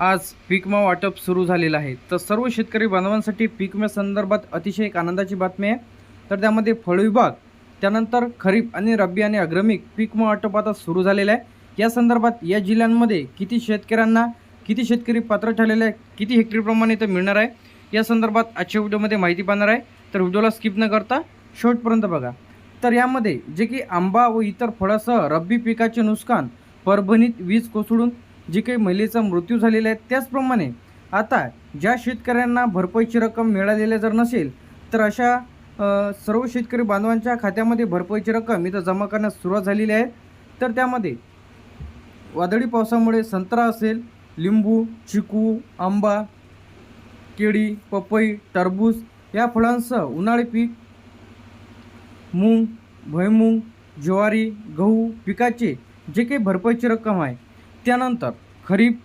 आज पीकमा वाटप सुरू झालेलं आहे. तर सर्व शेतकरी बांधवांसाठी पीक संदर्भात अतिशय एक आनंदाची बातमी आहे. तर त्यामध्ये फळ विभाग त्यानंतर खरीप आणि रब्बी आणि अग्रमिक पीक विमा वाटप आता सुरू झालेलं आहे. या संदर्भात या जिल्ह्यांमध्ये किती शेतकऱ्यांना किती शेतकरी पात्र ठरलेले आहे किती हेक्टरप्रमाणे इथं मिळणार आहे या संदर्भात आजच्या व्हिडिओमध्ये माहिती पाहणार आहे. तर व्हिडिओला स्किप न करता शेवटपर्यंत बघा. तर यामध्ये जे की आंबा व इतर फळासह रब्बी पिकाचे नुकसान परभणीत वीज कोसळून जे काही महिलेचा मृत्यू झालेला आहे त्याचप्रमाणे आता ज्या शेतकऱ्यांना भरपाईची रक्कम मिळालेली जर नसेल तर अशा सर्व शेतकरी बांधवांच्या खात्यामध्ये भरपाईची रक्कम इथं जमा करण्यास सुरुवात झालेली आहे. तर त्यामध्ये वादळी पावसामुळे संत्रा असेल लिंबू चिकू आंबा केळी पपई टरबूज या फळांसह उन्हाळी पीक मूग भुईमूग ज्वारी गहू पिकाचे जे काही भरपाईची रक्कम आहे त्यानंतर खरीप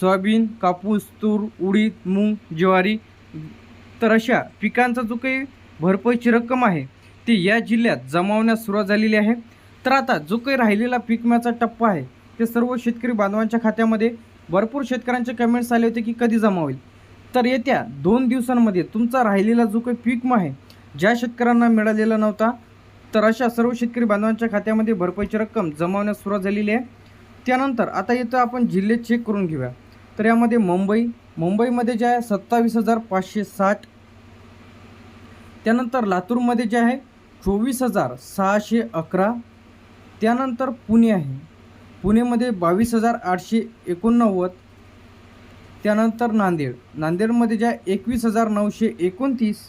सोयाबीन कापूस तूर उडीद मूग ज्वारी तर अशा पिकांचा जो काही भरपाईची रक्कम आहे ती या जिल्ह्यात जमावण्यास सुरुवात झालेली आहे. तर आता जो काही राहिलेला पीक विम्याचा टप्पा आहे ते सर्व शेतकरी बांधवांच्या खात्यामध्ये भरपूर शेतकऱ्यांचे कमेंट्स आले होते की कधी जमा होईल. तर येत्या दोन दिवसांमध्ये तुमचा राहिलेला जो काही पीक विमा आहे ज्या शेतकऱ्यांना मिळालेला नव्हता तर अशा सर्व शेतकरी बांधवांच्या खात्यामध्ये भरपाईची रक्कम जमावण्यास सुरुवात झालेली आहे. त्यानंतर आता इथं आपण जिल्हे चेक करून घेऊया. तर यामध्ये मुंबई मुंबईमध्ये जे आहे सत्तावीस हजार पाचशे साठ. त्यानंतर लातूरमध्ये जे आहे चोवीस हजार सहाशे अकरा. त्यानंतर पुणे आहे. पुणेमध्ये बावीस हजार आठशे एकोणनव्वद. त्यानंतर नांदेड. नांदेडमध्ये जे आहे एकवीस हजार नऊशे एकोणतीस.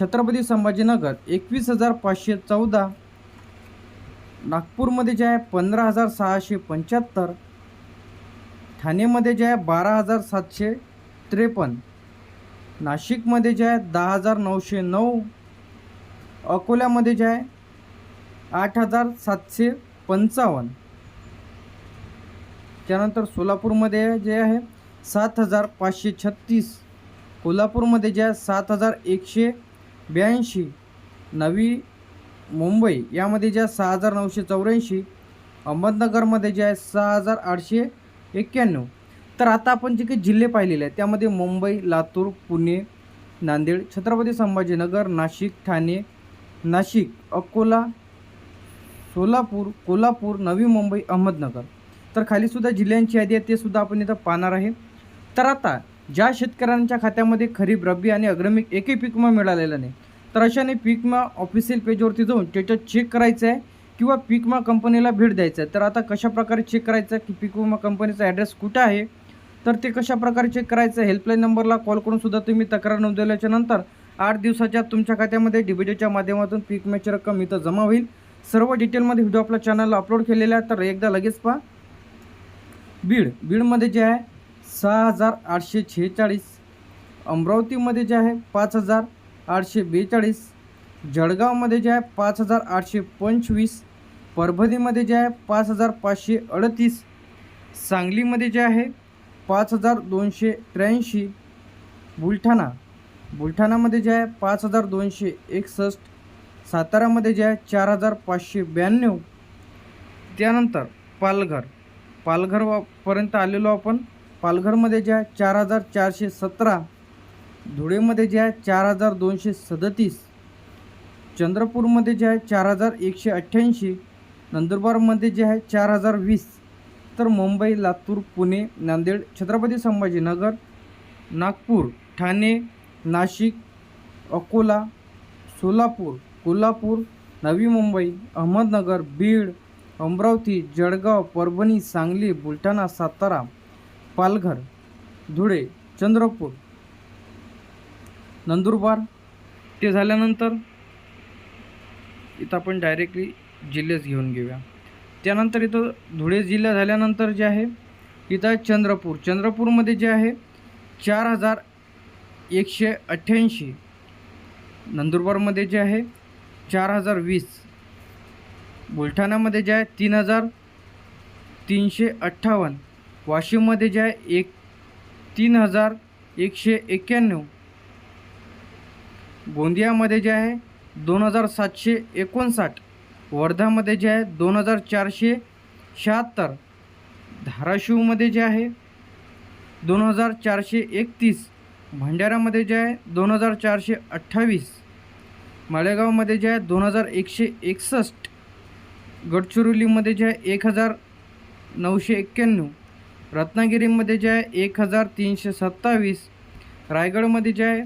छत्रपती संभाजीनगर एकवीस हजार पाचशे चौदा. नागपूरमध्ये जे आहे पंधरा हजार सहाशे पंच्याहत्तर ठाणेमध्ये जे आहे बारा हजार सातशे त्रेपन्न नाशिकमध्ये जे आहे दहा हजार नऊशे नऊ अकोल्यामध्ये जे आहे आठ हजार सातशे पंचावन्न. त्यानंतर सोलापूरमध्ये जे आहे सात हजार पाचशे छत्तीस कोल्हापूरमध्ये जे आहे सात हजार एकशे ब्याऐंशी नवी मुंबई यामध्ये जे आहे सहा हजार नऊशे चौऱ्याऐंशी अहमदनगरमध्ये जे आहे सहा हजार आठशे एक्क्याण्णव. तर आता आपण जे काही जिल्हे पाहिलेले आहेत त्यामध्ये मुंबई लातूर पुणे नांदेड छत्रपती संभाजीनगर नाशिक ठाणे नाशिक अकोला सोलापूर कोल्हापूर नवी मुंबई अहमदनगर. तर खालीसुद्धा जिल्ह्यांची यादी आहे ते सुद्धा आपण इथं पाहणार आहे. तर आता ज्या शेतकऱ्यांच्या खात्यामध्ये खरीप रब्बी आणि अग्रमिक एकही पीक विमा मिळालेला नाही तर अशाने पीक विमा ऑफिशियल पेजवरती जाऊन त्याच्यात चेक करायचं आहे किंवा पीक विमा कंपनीला भेट द्यायचं आहे तर आता कशा प्रकारे चेक करायचं आहे की पीक विमा कंपनीचा ॲड्रेस कुठं आहे? तर ते कशा प्रकारे चेक करायचं? हेल्पलाईन नंबरला कॉल करूनसुद्धा तुम्ही तक्रार नोंदवल्याच्या नंतर आठ दिवसाच्या तुमच्या खात्यामध्ये डीबीटीच्या माध्यमातून पीक विम्याची रक्कम इथं जमा होईल. सर्व डिटेलमध्ये व्हिडिओ आपल्या चॅनलला अपलोड केलेला आहे तर एकदा लगेच पहा. बीड बीडमध्ये जे आहे सहा हजार आठशे शेहेचाळीस अमरावतीमध्ये जे आहे पाच हजार आठशे बेचाळीस. जळगावमध्ये जे आहे पाच हजार आठशे पंचवीस. परभणीमध्ये जे आहे पाच हजार पाचशे अडतीस. सांगलीमध्ये जे आहे पाच हजार दोनशे त्र्याऐंशी. बुलढाणा बुलढाणामध्ये जे आहे पाच हजार दोनशे एकसष्ट. सातारामध्ये जे आहे चार हजार पाचशे ब्याण्णव. त्यानंतर पालघर पालघर पर्यंत आलेलो आपण. पालघरमध्ये जे आहे चार हजार चारशे सतरा. धुळेमध्ये जे आहे चार हजार दोनशे सदतीस चंद्रपूरमध्ये जे आहे चार हजार एकशे अठ्ठ्याऐंशी नंदुरबारमध्ये जे आहे चार हजार वीस तर मुंबई लातूर पुणे नांदेड छत्रपती संभाजीनगर नागपूर ठाणे नाशिक अकोला सोलापूर कोल्हापूर नवी मुंबई अहमदनगर बीड अमरावती जळगाव परभणी सांगली बुलढाणा सातारा पालघर धुळे चंद्रपूर. नंदुरबार ते झाल्यानंतर इथं आपण डायरेक्टली जिल्हेच घेऊन घेऊया. त्यानंतर इथं धुळे जिल्हा झाल्यानंतर जे आहे इथं चंद्रपूर. चंद्रपूरमध्ये जे आहे चार हजार एकशे अठ्ठ्याऐंशी. नंदुरबारमध्ये जे आहे चार हजार वीस. बुलढाण्यामध्ये जे आहे तीन हजार तीनशे अठ्ठावन्न. वाशिममध्ये जे आहे एक तीन हजार एकशे एक्क्याण्णव. गोंदियामध्ये जे आहे दोन हजार सातशे एकोणसाठ वर्धामध्ये जे आहे दोन हजार चारशे शहात्तर धाराशिवमध्ये जे आहे दोन हजार चारशे एकतीस भंडाऱ्यामध्ये जे आहे दोन हजार चारशे अठ्ठावीस मालेगावमध्ये जे आहे दोन हजार एकशे एकसष्ट गडचिरोलीमध्ये जे आहे एक हजार नऊशे एक्क्याण्णव रत्नागिरीमध्ये जे आहे एक हजार तीनशे सत्तावीस रायगडमध्ये जे आहे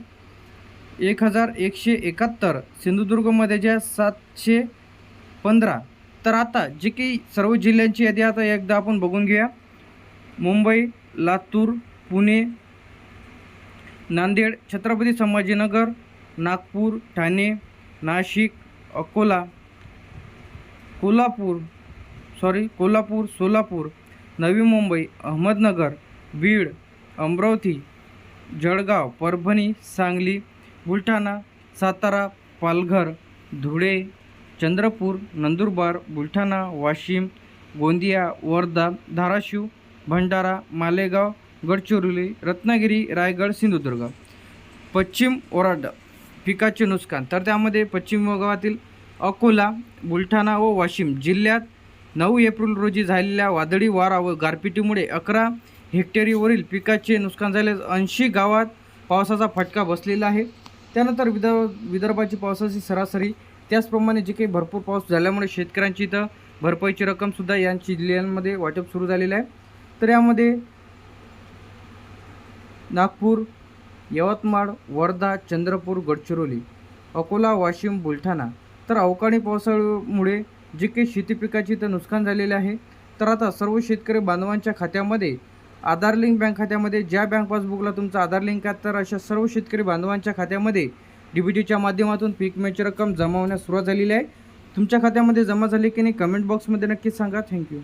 एक हजार एकशे एकाहत्तर सिंधुदुर्गमध्ये जे सातशे पंधरा. तर आता जे काही सर्व जिल्ह्यांची यादी आता एकदा आपण बघून घेऊया. मुंबई लातूर पुणे नांदेड छत्रपती संभाजीनगर नागपूर ठाणे नाशिक अकोला कोल्हापूर सॉरी कोल्हापूर सोलापूर नवी मुंबई अहमदनगर बीड अमरावती जळगाव परभणी सांगली बुलढाणा सातारा पालघर धुळे चंद्रपूर नंदुरबार बुलढाणा वाशिम गोंदिया वर्धा धाराशिव भंडारा मालेगाव गडचिरोली रत्नागिरी रायगड सिंधुदुर्ग. पश्चिम ओराड पिकाचे नुकसान. तर त्यामध्ये पश्चिम विभागातील अकोला बुलढाणा व वाशिम जिल्ह्यात नऊ एप्रिल रोजी झालेल्या वादळी वारा व गारपिटीमुळे अकरा हेक्टरीवरील पिकाचे नुकसान झाले ऐंशी गावात पावसाचा फटका बसलेला आहे. त्यानंतर विदर्भ विदर्भाची पावसाची सरासरी त्याचप्रमाणे जे काही भरपूर पाऊस झाल्यामुळे शेतकऱ्यांची इथं भरपाईची रक्कमसुद्धा या जिल्ह्यांमध्ये वाटप सुरू झालेलं आहे. तर यामध्ये नागपूर यवतमाळ वर्धा चंद्रपूर गडचिरोली अकोला वाशिम बुलढाणा तर अवकाळी पावसामुळे जे काही शेती पिकाची इथं नुकसान झालेले आहे. तर आता सर्व शेतकरी बांधवांच्या खात्यामध्ये आधार लिंक बँक खात्यामध्ये ज्या बँक पासबुकला तुमचा आधार लिंक आहे तर अशा सर्व शेतकरी बांधवांच्या खात्यामध्ये डी बी टीच्या माध्यमातून पीक विम्याची रक्कम जमा होण्यास सुरुवात झालेली आहे. तुमच्या खात्यामध्ये जमा झाली की नाही कमेंट बॉक्समध्ये नक्कीच सांगा. थँक्यू